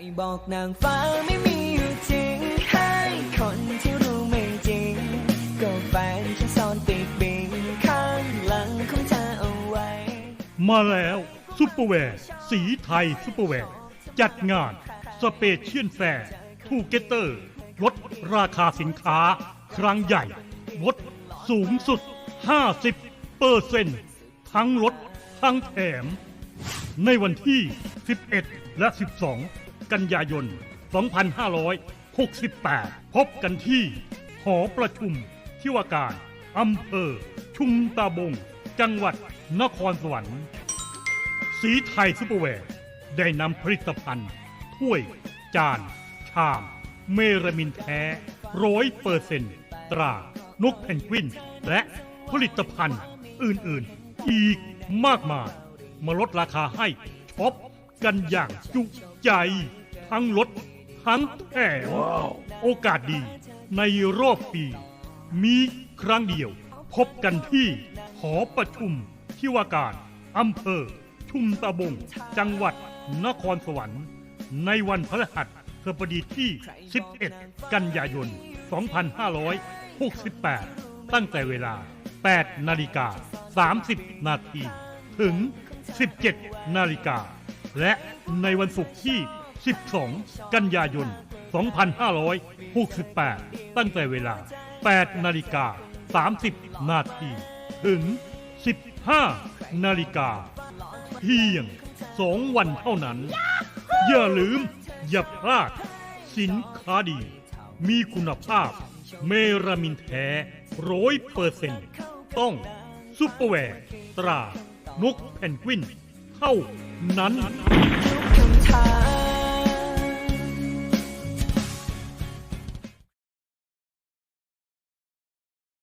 ไอ้บอกนางฟ้าไม่มีอยู่จริง ให้คนที่รู้ไม่จริง ก็แฟนฉันซ่อนติดบิงข้างหลังของเธอเอาไว้ มาแล้ว ซุปเปอร์แวร์ สีไทยซุปเปอร์แวร์ จัดงาน สเปเชียลแฟร์ทูเกเตอร์ ลดราคาสินค้า ครั้งใหญ่ ลดสูงสุด 50เปอร์เซ็นต์ทั้งลดทั้งแถม ในวันที่ 11 และ 12 กันยายน 2568 พบกันที่ หอประชุมที่ว่าการอำเภอ ชุมตาบง จังหวัดนครสวรรค์ สีไทยซุปเปอร์แวร์ ได้นำผลิตภัณฑ์ ถ้วย จาน ชาม เมรมินแท้ร้อยเปอร์เซนตรานกเพนกวิน และผลิตภัณฑ์อื่น ๆ อีกมากมาย มาลดราคาให้ช็อปกันอย่างจุใจ ทั้งลด ทั้งแถมโอกาสดี ในรอบปี มีครั้งเดียว พบกันที่หอประชุมที่ว่าการอำเภอ ชุมตะบง จังหวัดนครสวรรค์ ในวันพฤหัสบดีที่ 11 กันยายน 2568 ตั้งแต่เวลา 8 นาฬิกา 30 นาที ถึง 17 นาฬิกา และในวันศุกร์ที่ 12 กันยายน 2568 ตั้งแต่เวลา 8 นาฬิกา 30 นาที ถึง 15 นาฬิกา เพียง 2 วันเท่านั้น อย่าลืม อย่าพลาด สินค้าดี มีคุณภาพ เมรามินแท้ร้อยเปอร์เซ็นต์ต้องซุปเปอร์แวร์ตรานกแพนกวินเท่านั้น